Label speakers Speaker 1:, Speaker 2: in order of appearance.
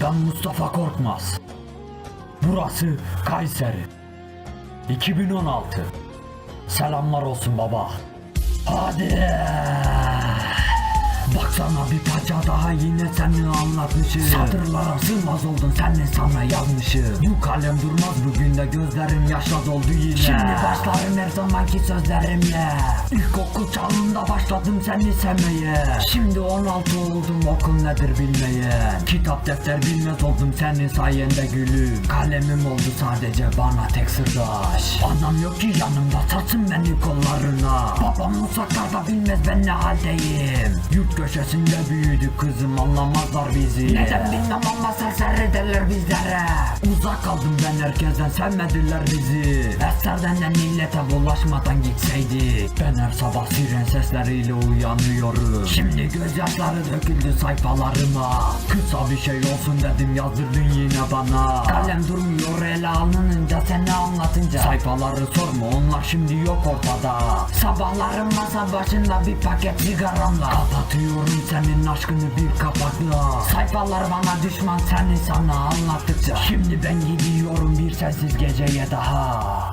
Speaker 1: Ben Mustafa Korkmaz. Burası Kayseri. 2016. Selamlar olsun baba. Hadi. Baksana bir parça daha yine seni anlatmışım. Satırlara sığmaz oldun sen ne sana yazmışım. Bu kalem durmaz bugün de gözlerim yaşla doldu yine. Şimdi başlarım her zamanki sözlerimle. İlkokul çağında başladım seni sevmeye. Şimdi 16 oldum okul nedir bilmeye. Kitap defter bilmez oldum senin sayende gülüm. Kalemim oldu sadece bana tek sırdaş. Anam yok ki yanımda satsın beni kollarına Babam uzaklarda bilmez ben ne haldeyim. Yurt köşesinde büyüdük kızım anlamazlar bizi. Neden bilmem ama serseri ederler bizlere. Uzak kaldım ben herkesten sevmediler bizi. Eserden de millete bulaşmadan gitseydik. Ben her sabah siren sesleriyle uyanıyorum. Şimdi gözyaşları döküldü sayfalarıma. Kısa bir şey olsun dedim yazdırdın yine bana. Kalem durmuyor ele alınınca seni anlatınca? Sayfaları sorma onlar şimdi yok ortada. Sabahları masa başında bir paket sigaramla. Kapatıyorum senin aşkını bir kapakla. Sayfalar bana düşman seni sana anlattıkça. Şimdi ben gidiyorum bir sensiz geceye daha